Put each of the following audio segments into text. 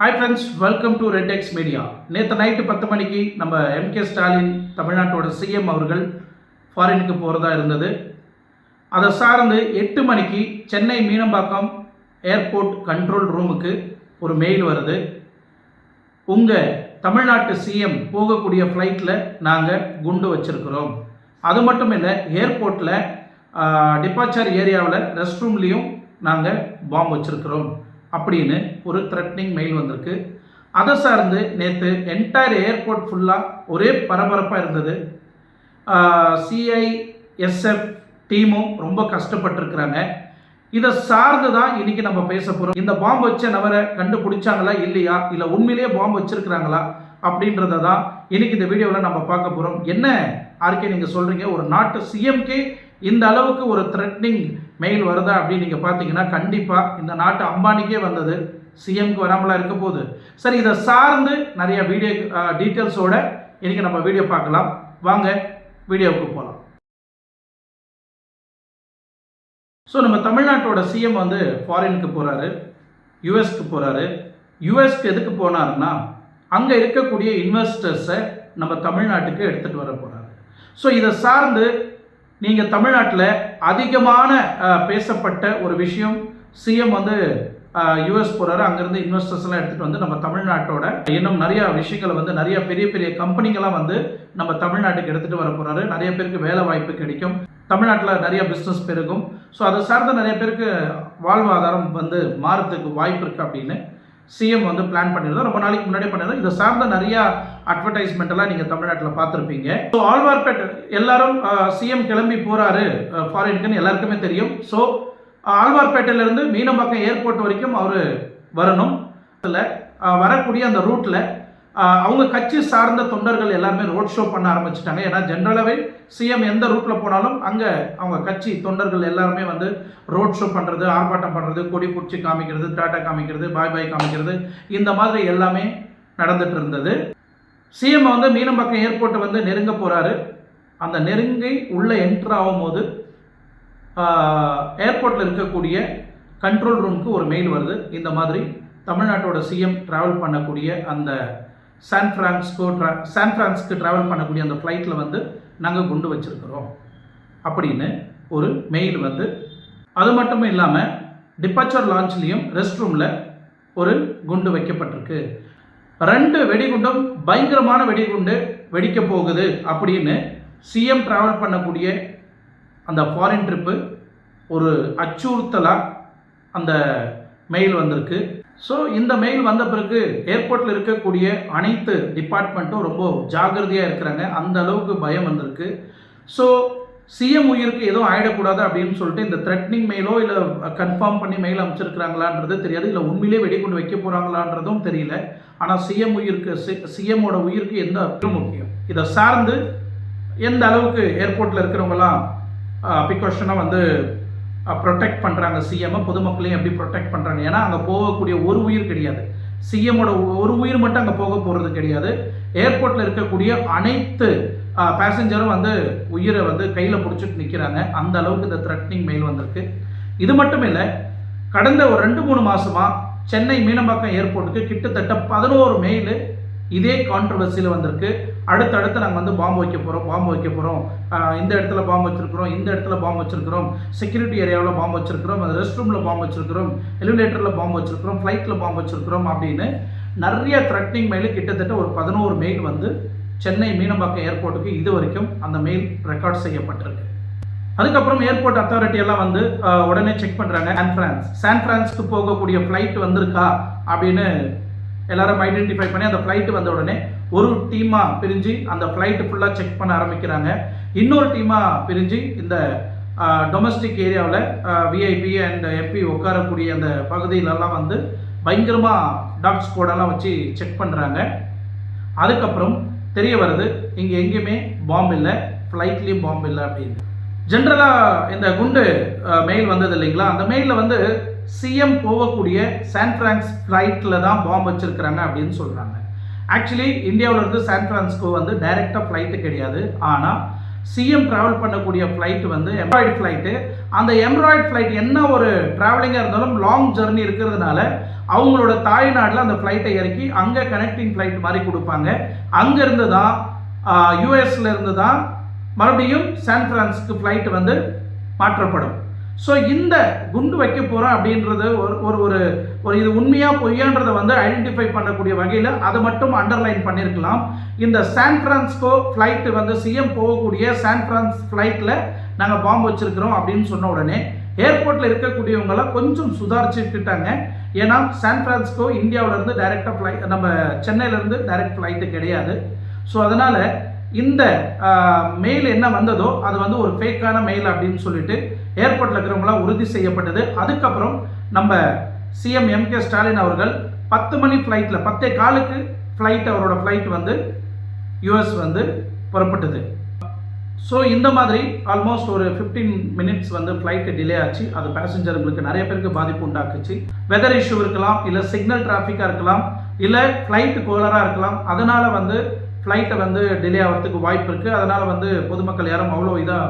Hi friends welcome to Red X media நேற்று night பத்து மணிக்கு நம்ம எம்கே ஸ்டாலின் தமிழ்நாட்டோட சிஎம் அவர்கள் ஃபாரினுக்கு போகிறதா இருந்தது. அதை சார்ந்து எட்டு மணிக்கு சென்னை மீனம்பாக்கம் ஏர்போர்ட் கண்ட்ரோல் ரூமுக்கு ஒரு மெயில் வருது. உங்கள் தமிழ்நாட்டு சிஎம் போகக்கூடிய ஃப்ளைட்டில் நாங்கள் குண்டு வச்சுருக்கிறோம். அது மட்டும் இல்லை ஏர்போர்ட்டில் டிபார்ச்சர் ஏரியாவில் ரெஸ்ட் ரூம்லேயும் நாங்கள் பாம்பு வச்சுருக்கிறோம். அப்படின்னு ஒரு த்ரெட்னிங் மெயில் வந்திருக்கு. அதை சார்ந்து நேற்று என்டையர் ஏர்போர்ட் ஃபுல்லாக ஒரே பரபரப்பாக இருந்தது. சிஐஎஸ்எஃப் டீமும் ரொம்ப கஷ்டப்பட்டிருக்கிறாங்க. இதை சார்ந்து தான் இன்னைக்கு நம்ம பேச போகிறோம் இந்த பாம்பு வச்ச நபரை கண்டுபிடிச்சாங்களா இல்லையா? இல்லை உண்மையிலேயே பாம்பு வச்சிருக்கிறாங்களா? அப்படின்றத தான் இன்னைக்கு இந்த வீடியோவில் நம்ம பார்க்க போகிறோம் என்ன ஆர்கே நீங்கள் சொல்கிறீங்க ஒரு நாட்டு சிஎம்கே இந்த அளவுக்கு ஒரு த்ரெட்னிங் மெயில் வருதா அப்படின்னு நீங்கள் பார்த்தீங்கன்னா கண்டிப்பாக இந்த நாட்டு அம்பானிக்கே வந்தது. சிஎம்க்கு வராமலாம் இருக்க போகுது. சரி இதை சார்ந்து நிறைய வீடியோ டீட்டெயில்ஸோட இன்றைக்கி நம்ம வீடியோ பார்க்கலாம். வாங்க வீடியோவுக்கு போகலாம் ஸோ நம்ம தமிழ்நாட்டோட சிஎம் வந்து ஃபாரினுக்கு போகிறாரு யுஎஸ்க்கு போகிறாரு யுஎஸ்க்கு எதுக்கு போனாருன்னா அங்கே இருக்கக்கூடிய இன்வெஸ்டர்ஸை நம்ம தமிழ்நாட்டுக்கு எடுத்துகிட்டு வர போகிறாரு ஸோ இதை சார்ந்து நீங்கள் தமிழ்நாட்டில் அதிகமான பேசப்பட்ட ஒரு விஷயம் சிஎம் வந்து யூஎஸ் போகிறாரு அங்கேருந்து இன்வெஸ்டர்ஸ்லாம் எடுத்துகிட்டு வந்து நம்ம தமிழ்நாட்டோட இன்னும் நிறையா விஷயங்களை வந்து நிறைய பெரிய பெரிய கம்பெனிங்கெல்லாம் வந்து நம்ம தமிழ்நாட்டுக்கு எடுத்துகிட்டு வர போகிறாரு நிறைய பேருக்கு வேலை வாய்ப்பு கிடைக்கும். தமிழ்நாட்டில் நிறைய பிஸ்னஸ் பெருகும். ஸோ அதை சார்ந்த நிறைய பேருக்கு வாழ்வாதாரம் வந்து மாறத்துக்கு வாய்ப்பு இருக்குது அப்படின்னு சிஎம் வந்து பிளான் பண்ணியிருந்தோம் ரொம்ப நாளைக்கு முன்னாடி பண்ணியிருந்தோம் இதை சார்ந்த நிறைய அட்வர்டைஸ்மெண்ட் எல்லாம் நீங்கள் தமிழ்நாட்டில் பார்த்துருப்பீங்க. ஸோ ஆழ்வார்பேட் எல்லாரும் சிஎம் கிளம்பி போகிறாரு ஃபாரினுக்குன்னு எல்லாருக்குமே தெரியும். ஸோ ஆழ்வார்பேட்டையிலேருந்து மீனம்பாக்கம் ஏர்போர்ட் வரைக்கும் அவர் வரணும். இல்லை வரக்கூடிய அந்த ரூட்டில் அவங்க கட்சி சார்ந்த தொண்டர்கள் எல்லாருமே ரோட் ஷோ பண்ண ஆரம்பிச்சிட்டாங்க. ஏன்னா ஜென்ரலாகவே சிஎம் எந்த ரூட்டில் போனாலும் அங்கே அவங்க கட்சி தொண்டர்கள் எல்லாருமே வந்து ரோட் ஷோ பண்ணுறது ஆர்ப்பாட்டம் பண்ணுறது கொடி பிடிச்சி காமிக்கிறது டாட்டா காமிக்கிறது பாய் பாய் காமிக்கிறது இந்த மாதிரி எல்லாமே நடந்துட்டு இருந்தது. சிஎம் வந்து மீனம்பாக்கம் ஏர்போர்ட்டை வந்து நெருங்க போகிறாரு அந்த நெருங்கி உள்ளே என்ட்ரு ஆகும்போது ஏர்போர்ட்டில் இருக்கக்கூடிய கண்ட்ரோல் ரூமுக்கு ஒரு மெயில் வருது. இந்த மாதிரி தமிழ்நாட்டோட சிஎம் ட்ராவல் பண்ணக்கூடிய அந்த சான் ஃப்ரான்ஸ்கோ ட்ரா சான் ஃப்ரான்ஸ்க்கு ட்ராவல் பண்ணக்கூடிய அந்த ஃப்ளைட்டில் வந்து நாங்கள் குண்டு வச்சுருக்கிறோம். அப்படின்னு ஒரு மெயில் வந்து அது மட்டும் இல்லாமல் டிபார்ச்சர் லான்ச்லேயும் ரெஸ்ட் ரூமில் ஒரு குண்டு வைக்கப்பட்டிருக்கு. ரெண்டு வெடிகுண்டும் பயங்கரமான வெடிகுண்டு வெடிக்க போகுது அப்படின்னு சிஎம் ட்ராவல் பண்ணக்கூடிய அந்த ஃபாரின் ட்ரிப்பு ஒரு அச்சுறுத்தலாக அந்த மெயில் வந்திருக்கு. ஸோ இந்த மெயில் வந்த பிறகு ஏர்போர்ட்டில் இருக்கக்கூடிய அனைத்து டிபார்ட்மெண்ட்டும் ரொம்ப ஜாகிரதையாக இருக்கிறாங்க. அந்த அளவுக்கு பயம் வந்திருக்கு. ஸோ சிஎம் உயிருக்கு எதுவும் ஆயிடக்கூடாது அப்படின்னு சொல்லிட்டு இந்த த்ரெட்னிங் மெயிலோ இல்லை கன்ஃபார்ம் பண்ணி மெயில் அமைச்சிருக்கிறாங்களான்றது தெரியாது. இல்லை உண்மையிலே வெடிகுண்டு வைக்க போகிறாங்களான்றதும் தெரியல. ஆனால் சிஎம் உயிருக்கு சி சிஎம்மோட உயிருக்கு எந்த முக்கியம். இதை சார்ந்து எந்த அளவுக்கு ஏர்போர்ட்டில் இருக்கிறவங்கலாம் ப்ரிகாஷனாக வந்து ப்ரொடெக்ட் பண்ணுறாங்க சிஎம்மை பொதுமக்களையும் எப்படி ப்ரொடெக்ட் பண்ணுறாங்க ஏன்னா அங்கே போகக்கூடிய ஒரு உயிர் கிடையாது. சிஎம்மோட ஒரு உயிர் மட்டும் அங்கே போக போகிறது கிடையாது. ஏர்போர்ட்டில் இருக்கக்கூடிய அனைத்து பேசஞ்சரும் வந்து உயிரை வந்து கையில் பிடிச்சிட்டு நிற்கிறாங்க அந்த அளவுக்கு இந்த த்ரெட்னிங் மெயில் வந்திருக்கு. இது மட்டும் இல்லை கடந்த ஒரு ரெண்டு மூணு மாதமாக சென்னை மீனம்பாக்கம் ஏர்போர்ட்டுக்கு கிட்டத்தட்ட பதினோரு மெயில் இதே கான்ட்ரவர்சியில் வந்திருக்கு. அடுத்தடுத்து நாங்கள் வந்து பாம்பு வைக்க போகிறோம் பாம்பு வைக்க போகிறோம் இந்த இடத்துல பாம்பு வச்சுருக்குறோம் இந்த இடத்துல பாம்பு வச்சுருக்குறோம். செக்யூரிட்டி ஏரியாவில் பாம்பு வச்சிருக்கிறோம் அந்த ரெஸ்ட் ரூமில் பாம்பு வச்சுருக்குறோம் எலிவேட்டரில் பாம்பு வச்சுருக்குறோம் ஃப்ளைட்டில் பாம்பு வச்சுருக்குறோம் அப்படின்னு நிறைய த்ரெட்னிங் மெயில் கிட்டத்தட்ட ஒரு பதினோரு மெயில் வந்து சென்னை மீனம்பாக்கம் ஏர்போர்ட்டுக்கு இது வரைக்கும் அந்த மெயில் ரெக்கார்ட் செய்யப்பட்டிருக்கு. அதுக்கப்புறம் ஏர்போர்ட் அத்தாரிட்டி எல்லாம் வந்து உடனே செக் பண்ணுறாங்க சான் ஃப்ரான்ஸ் சான் ஃப்ரான்ஸ்க்கு போகக்கூடிய ஃப்ளைட் வந்திருக்கா அப்படின்னு எல்லாரும் ஐடென்டிஃபை பண்ணி அந்த ஃப்ளைட்டு வந்த உடனே ஒரு டீமாக பிரிஞ்சு அந்த ஃப்ளைட்டு ஃபுல்லாக செக் பண்ண ஆரம்பிக்கிறாங்க. இன்னொரு டீமாக பிரிஞ்சு இந்த டொமஸ்டிக் ஏரியாவில் விஐபி அண்ட் எம்பி உட்காரக்கூடிய அந்த பகுதியிலலாம் வந்து பயங்கரமாக டாக் ஸ்குவாடெல்லாம் வச்சு செக் பண்ணுறாங்க அதுக்கப்புறம் தெரிய வருது இங்கே எங்கேயுமே பாம்பு இல்லை ஃப்ளைட்லேயும் பாம்பு இல்லை அப்படின்னு. ஜென்ரலாக இந்த குண்டு மெயில் வந்தது இல்லைங்களா? அந்த மெயிலில் வந்து சிஎம் போகக்கூடிய சான் ஃப்ரான்ஸ் ஃப்ளைட்டில் தான் பாம்பு வச்சுருக்கிறாங்க அப்படின்னு சொல்கிறாங்க ஆக்சுவலி இந்தியாவிலேருந்து சான் ஃப்ரான்ஸ்கோ வந்து டைரெக்டாக ஃப்ளைட்டு கிடையாது. ஆனால் சிஎம் ட்ராவல் பண்ணக்கூடிய ஃப்ளைட் வந்து எம்ப்ராய்டு ஃப்ளைட்டு அந்த எம்ப்ராய்டு ஃப்ளைட் என்ன ஒரு ட்ராவலிங்காக இருந்தாலும் லாங் ஜெர்னி இருக்கிறதுனால அவங்களோட தாய்நாட்டில் அந்த ஃப்ளைட்டை இறக்கி அங்கே கனெக்டிங் ஃப்ளைட் மாதிரி கொடுப்பாங்க. அங்கேருந்து தான் யூஎஸ்லேருந்து தான் மறுபடியும் சான் ஃப்ரான்ஸ்க்கு ஃப்ளைட் வந்து மாற்றப்படும். ஸோ இந்த குண்டு வைக்க போகிறோம் அப்படின்றது ஒரு ஒரு ஒரு ஒரு இது உண்மையாக பொய்யான்றதை வந்து ஐடென்டிஃபை பண்ணக்கூடிய வகையில் அதை மட்டும் அண்டர்லைன் பண்ணியிருக்கலாம் இந்த சான் ஃப்ரான்ஸ்கோ ஃப்ளைட்டு வந்து சிஎம் போகக்கூடிய சான் ஃப்ரான்ஸ் ஃப்ளைட்டில் நாங்கள் பாம்பு வச்சிருக்கிறோம் அப்படின்னு சொன்ன உடனே ஏர்போர்ட்டில் இருக்கக்கூடியவங்களாம் கொஞ்சம் சுதாரிச்சுக்கிட்டாங்க. ஏன்னா சான் பிரான்ஸ்கோ இந்தியாவிலேருந்து டைரெக்டாக ஃப்ளைட் நம்ம சென்னையிலேருந்து டைரக்ட் ஃப்ளைட்டு கிடையாது. ஸோ அதனால் இந்த மெயில் என்ன வந்ததோ அது வந்து ஒரு ஃபேக்கான மெயில் அப்படின்னு சொல்லிட்டு ஏர்போர்ட்டில் இருக்கிறவங்களாம் உறுதி செய்யப்பட்டது. அதுக்கப்புறம் நம்ம சிஎம் எம் கே ஸ்டாலின் அவர்கள் பத்து மணி ஃப்ளைட்டில் பத்தே காலுக்கு ஃப்ளைட் அவரோட ஃப்ளைட் வந்து யூஎஸ் வந்து புறப்பட்டது. ஸோ இந்த மாதிரி ஆல்மோஸ்ட் ஒரு ஃபிஃப்டீன் மினிட்ஸ் வந்து ஃப்ளைட்டு டிலே ஆச்சு. அது பேசஞ்சருங்களுக்கு நிறைய பேருக்கு பாதிப்பு உண்டாக்குச்சு. வெதர் இஷ்யூ இருக்கலாம் இல்லை சிக்னல் டிராஃபிக்காக இருக்கலாம் இல்லை ஃப்ளைட்டு கோலராக இருக்கலாம். அதனால் வந்து ஃப்ளைட்டை வந்து டிலே ஆகிறதுக்கு வாய்ப்பு இருக்குது அதனால் வந்து பொதுமக்கள் யாரும் அவ்வளோ இதாக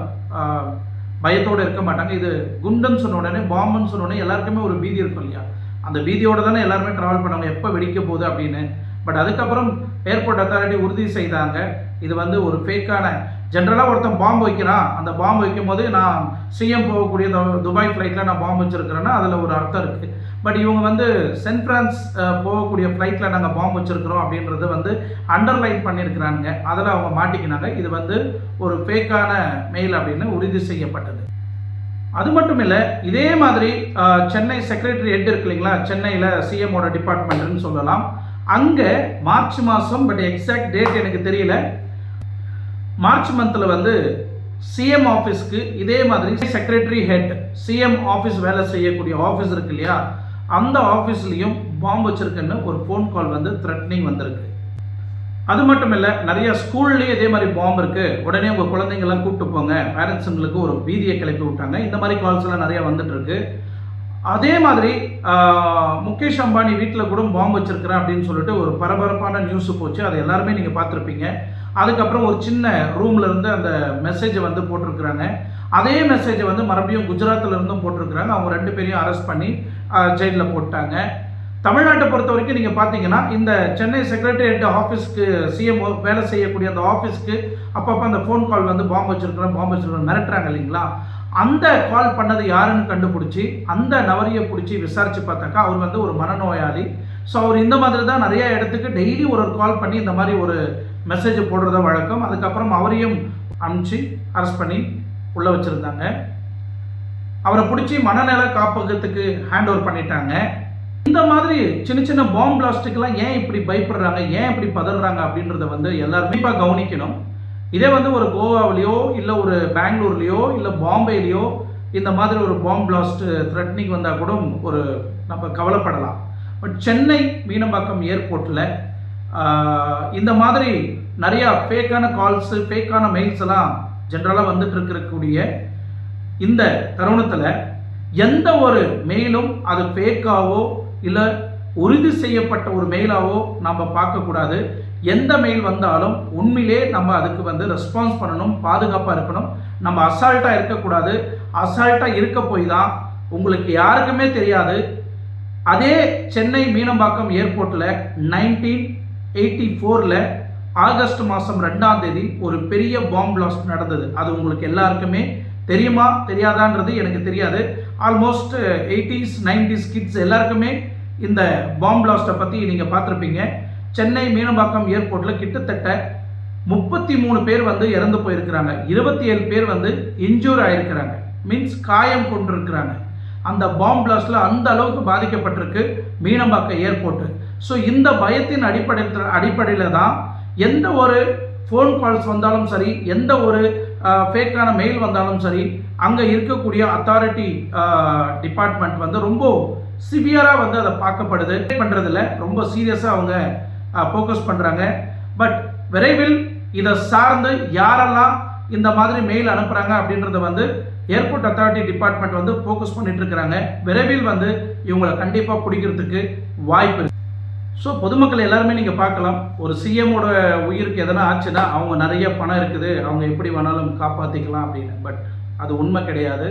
பயத்தோடு இருக்க மாட்டாங்க. இது குண்டுன்னு சொன்ன உடனே பாம்புன்னு சொன்ன உடனே எல்லாருக்குமே ஒரு பீதி இருக்கும் இல்லையா? அந்த பீதியோட தானே எல்லாருமே ட்ராவல் பண்ணுவாங்க எப்போ வெடிக்க போகுது அப்படின்னு. பட் அதுக்கப்புறம் ஏர்போர்ட் அத்தாரிட்டி உறுதி செய்தாங்க. இது வந்து ஒரு ஃபேக்கான ஜென்ரலாக ஒருத்தன் பாம்பு வைக்கிறான். அந்த பாம்பு வைக்கும் போது நான் சிஎம் போகக்கூடிய துபாய் ஃப்ளைட்டில் நான் பாம்பு வச்சுருக்கிறேன்னா அதில் ஒரு அர்த்தம் இருக்குது பட் இவங்க வந்து சென்ட் பிரான்ஸ் போகக்கூடிய ஃப்ளைட்டில் நாங்கள் பாம்பு வச்சுருக்கிறோம் அப்படின்றது வந்து அண்டர்லைன் பண்ணியிருக்கிறாங்க அதில் அவங்க மாட்டிக்கினாங்க. இது வந்து ஒரு ஃபேக்கான மெயில் அப்படின்னு உறுதி செய்யப்பட்டது. அது மட்டும் இல்லை இதே மாதிரி சென்னை செக்ரட்டரி ஹெட் இருக்கு இல்லைங்களா? சென்னையில் சிஎம்மோட டிபார்ட்மெண்ட்னு சொல்லலாம். அங்கே மார்ச் மாதம் பட் எக்ஸாக்ட் டேட் எனக்கு தெரியல. மார்ச் மந்தில் வந்து சிஎம் ஆஃபீஸ்க்கு இதே மாதிரி செக்ரட்டரி ஹெட் சிஎம் ஆஃபீஸ் வேலை செய்யக்கூடிய ஆஃபீஸ் இருக்கு இல்லையா? அந்த ஆஃபீஸ்லேயும் பாம்பு வச்சிருக்குன்னு ஒரு ஃபோன் கால் வந்து த்ரெட்னிங் வந்திருக்கு. அது மட்டும் இல்லை நிறைய ஸ்கூல்லேயே இதே மாதிரி பாம்பு இருக்குது உடனே உங்கள் குழந்தைங்கள்லாம் கூப்பிட்டு போங்க. பேரண்ட்ஸுங்களுக்கு ஒரு பீதியை கிளப்பி விட்டாங்க. இந்த மாதிரி கால்ஸ் எல்லாம் நிறைய வந்துட்டுருக்கு அதே மாதிரி முகேஷ் அம்பானி வீட்டில் கூட பாம்பு வச்சிருக்கிறேன் அப்படின்னு சொல்லிட்டு ஒரு பரபரப்பான நியூஸ் போச்சு. அது எல்லாருமே நீங்கள் பார்த்துருப்பீங்க. அதுக்கப்புறம் ஒரு சின்ன ரூம்ல இருந்து அந்த மெசேஜை வந்து போட்டிருக்கிறாங்க. அதே மெசேஜை வந்து மறுபடியும் குஜராத்தில் இருந்தும் போட்டிருக்கிறாங்க. அவங்க ரெண்டு பேரையும் அரெஸ்ட் பண்ணி ஜெயிலில் போட்டாங்க. தமிழ்நாட்டை பொறுத்த வரைக்கும் நீங்கள் பார்த்தீங்கன்னா இந்த சென்னை செக்ரட்டரியேட் ஆஃபீஸ்க்கு சிஎம் வேலை செய்யக்கூடிய அந்த ஆஃபீஸ்க்கு அப்பப்போ அந்த ஃபோன் கால் வந்து பாம்பு வச்சிருக்கிறேன் பாம்பு வச்சுருக்கோம் மிரட்டுறாங்க இல்லைங்களா? அந்த கால் பண்ணது யாருன்னு கண்டுபிடிச்சி அந்த நபரையை பிடிச்சி விசாரித்து பார்த்தாக்கா அவர் வந்து ஒரு மனநோயாளி. ஸோ அவர் இந்த மாதிரி தான் நிறையா இடத்துக்கு டெய்லி ஒரு ஒரு கால் பண்ணி இந்த மாதிரி ஒரு மெசேஜ் போடுறத வழக்கம். அதுக்கப்புறம் அவரையும் அனுப்பிச்சு அரெஸ்ட் பண்ணி உள்ளே வச்சுருந்தாங்க. அவரை பிடிச்சி மனநல காப்பகத்துக்கு ஹேண்ட் ஓவர் பண்ணிட்டாங்க. இந்த மாதிரி சின்ன சின்ன பாம்பு பிளாஸ்டிக்லாம் ஏன் இப்படி பயப்படுறாங்க? ஏன் இப்படி பதறாங்க? அப்படின்றத வந்து எல்லாரும் கண்டிப்பாக கவனிக்கணும். இதே வந்து ஒரு கோவாவிலையோ இல்லை ஒரு பெங்களூர்லேயோ இல்லை பாம்பேலேயோ இந்த மாதிரி ஒரு பாம்பு பிளாஸ்ட் த்ரெட்னிங் வந்தால் கூட ஒரு நம்ம கவலைப்படலாம். பட் சென்னை மீனம்பாக்கம் ஏர்போர்ட்டில் இந்த மாதிரி நிறையா ஃபேக்கான கால்ஸு ஃபேக்கான மெயில்ஸ் எல்லாம் ஜென்ரலாக வந்துட்டு இருக்கக்கூடிய இந்த தருணத்தில் எந்த ஒரு மெயிலும் அது ஃபேக்காவோ இல்லை உறுதி செய்யப்பட்ட ஒரு மெயிலாவோ நம்ம பார்க்கக்கூடாது. எந்த மெயில் வந்தாலும் உண்மையிலே நம்ம அதுக்கு வந்து ரெஸ்பான்ஸ் பண்ணணும் பாதுகாப்பாக இருக்கணும். நம்ம அசால்ட்டாக இருக்கக்கூடாது. அசால்ட்டாக இருக்க போய் தான் உங்களுக்கு யாருக்குமே தெரியாது. அதே சென்னை மீனம்பாக்கம் ஏர்போர்ட்டில் நைன்டீன் எயிட்டி ஃபோரில் ஆகஸ்ட் மாதம் ரெண்டாம் தேதி ஒரு பெரிய பாம்பு பிளாஸ்ட் நடந்தது. அது உங்களுக்கு எல்லாருக்குமே தெரியுமா தெரியாதான்றது எனக்கு தெரியாது. ஆல்மோஸ்ட் எயிட்டிஸ் நைன்டிஸ் கிட்ஸ் எல்லாருக்குமே இந்த பாம் பிளாஸ்ட்டை பற்றி நீங்கள் பார்த்துருப்பீங்க. சென்னை மீனம்பாக்கம் ஏர்போர்ட்டில் கிட்டத்தட்ட முப்பத்தி மூணு பேர் வந்து இறந்து போயிருக்கிறாங்க. இருபத்தி ஏழு பேர் வந்து இன்ஜூர் ஆயிருக்கிறாங்க. மீன்ஸ் காயம் கொண்டிருக்கிறாங்க. அந்த பாம் பிளாஸ்டில் அந்த அளவுக்கு பாதிக்கப்பட்டிருக்கு மீனம்பாக்கம் ஏர்போர்ட்டு ஸோ இந்த பயத்தின் அடிப்படையில் அடிப்படையில் தான் எந்த ஒரு ஃபோன் கால்ஸ் வந்தாலும் சரி எந்த ஒரு ஃபேக்கான மெயில் வந்தாலும் சரி அங்கே இருக்கக்கூடிய அத்தாரிட்டி டிபார்ட்மெண்ட் வந்து ரொம்ப சிவியராக வந்து அதை பார்க்கப்படுது. பண்ணுறதில்ல ரொம்ப சீரியஸாக அவங்க ஃபோக்கஸ் பண்ணுறாங்க பட் விரைவில் இதை சார்ந்து யாரெல்லாம் இந்த மாதிரி மெயில் அனுப்புகிறாங்க அப்படின்றத வந்து ஏர்போர்ட் அத்தாரிட்டி டிபார்ட்மெண்ட் வந்து ஃபோக்கஸ் பண்ணிட்டு இருக்கிறாங்க விரைவில் வந்து இவங்களை கண்டிப்பாக பிடிக்கிறதுக்கு வாய்ப்பு இருக்கு. ஸோ பொதுமக்கள் எல்லாருமே நீங்கள் பார்க்கலாம். ஒரு சிஎம்மோட உயிருக்கு எதனா ஆச்சுன்னா அவங்க நிறைய பணம் இருக்குது. அவங்க எப்படி வேணாலும் காப்பாற்றிக்கலாம் அப்படின்னு. பட் அது உண்மை கிடையாது.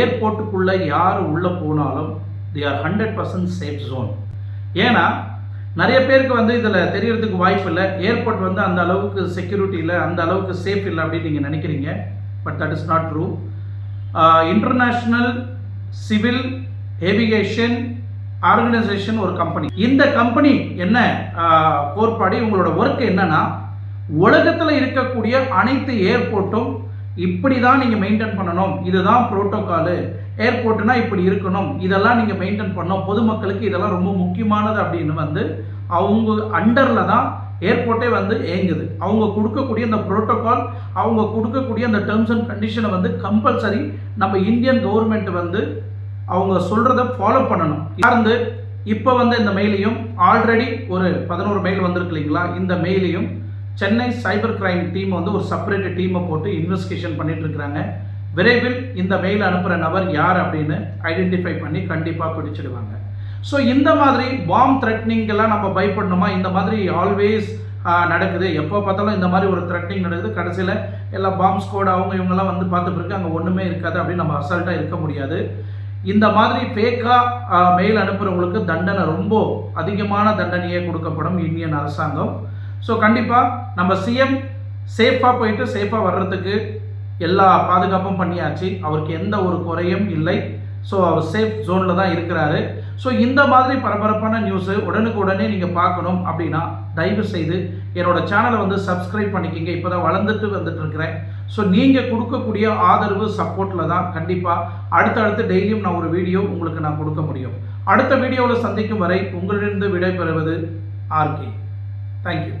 ஏர்போர்ட்டுக்குள்ளே யார் உள்ளே போனாலும் they are hundred percent safe zone ஏன்னா நிறைய பேருக்கு வந்து இதில் தெரியறதுக்கு வாய்ப்பு இல்லை. ஏர்போர்ட் வந்து அந்த அளவுக்கு செக்யூரிட்டி இல்லை அந்த அளவுக்கு சேஃப் இல்லை அப்படின்னு நீங்கள் நினைக்கிறீங்க. But that is not true international civil aviation organization ஒரு கம்பெனி இந்த கம்பெனி என்ன கோட்பாடு உங்களோட ஒர்க் என்னன்னா உலகத்தில் இருக்கக்கூடிய அனைத்து ஏர்போர்ட்டும் இப்படி தான் நீங்கள் மெயின்டைன் பண்ணணும். இதுதான் ப்ரோட்டோக்காலு ஏர்போர்ட்னா இப்படி இருக்கணும். இதெல்லாம் நீங்கள் மெயின்டைன் பண்ணணும். பொதுமக்களுக்கு இதெல்லாம் ரொம்ப முக்கியமானது அப்படின்னு வந்து அவங்க அண்டரில் தான் ஏர்போர்ட்டே வந்து இயங்குது அவங்க கொடுக்கக்கூடிய அந்த ப்ரோட்டோக்கால் அவங்க கொடுக்கக்கூடிய அந்த டேர்ம்ஸ் அண்ட் கண்டிஷனை வந்து கம்பல்சரி நம்ம இந்தியன் கவர்மெண்ட் வந்து அவங்க சொல்கிறத ஃபாலோ பண்ணணும். சார்ந்து இப்போ வந்து இந்த மெயிலையும் ஆல்ரெடி ஒரு பதினோரு மெயில் வந்திருக்கு இல்லைங்களா? இந்த மெயிலையும் சென்னை சைபர் கிரைம் டீம் வந்து ஒரு செப்பரேட் டீமை போட்டு இன்வெஸ்டிகேஷன் பண்ணிட்டு இருக்கிறாங்க. விரைவில் இந்த மெயில் அனுப்புகிற நபர் யார் அப்படின்னு ஐடென்டிஃபை பண்ணி கண்டிப்பாக பிடிச்சிடுவாங்க. ஸோ இந்த மாதிரி பாம் த்ரெட்னிங்கெல்லாம் நம்ம பயப்படணுமா? இந்த மாதிரி ஆல்வேஸ் நடக்குது. எப்போ பார்த்தாலும் இந்த மாதிரி ஒரு த்ரெட்னிங் நடக்குது. கடைசியில் எல்லா பாம் ஸ்கோட் அவங்க இவங்கெல்லாம் வந்து பார்த்த பிறகு அங்கே ஒன்றுமே இருக்காது அப்படின்னு நம்ம அசால்ட்டாக இருக்க முடியாது. இந்த மாதிரி ஃபேக்காக மெயில் அனுப்புகிறவங்களுக்கு தண்டனை ரொம்ப அதிகமான தண்டனையே கொடுக்கப்படும் இந்தியன் அரசாங்கம். ஸோ கண்டிப்பாக நம்ம சிஎம் சேஃபாக போயிட்டு சேஃபாக வர்றதுக்கு எல்லா பாதுகாப்பும் பண்ணியாச்சு. அவருக்கு எந்த ஒரு குறையும் இல்லை. ஸோ அவர் சேஃப் ஜோனில் தான் இருக்கிறாரு. ஸோ இந்த மாதிரி பரபரப்பான நியூஸு உடனுக்கு உடனே நீங்கள் பார்க்கணும் அப்படின்னா தயவு செய்து என்னோட சேனலை வந்து சப்ஸ்கிரைப் பண்ணிக்கிங்க. இப்போ தான் வளர்ந்துட்டு வந்துட்டு இருக்கிறேன் ஸோ நீங்கள் கொடுக்கக்கூடிய ஆதரவு சப்போர்ட்டில் தான் கண்டிப்பாக அடுத்தடுத்து டெய்லியும் நான் ஒரு வீடியோ உங்களுக்கு நான் கொடுக்க முடியும். அடுத்த வீடியோவில் சந்திக்கும் வரை உங்களிடம் விடைபெறுவது ஆர்கே தேங்க்யூ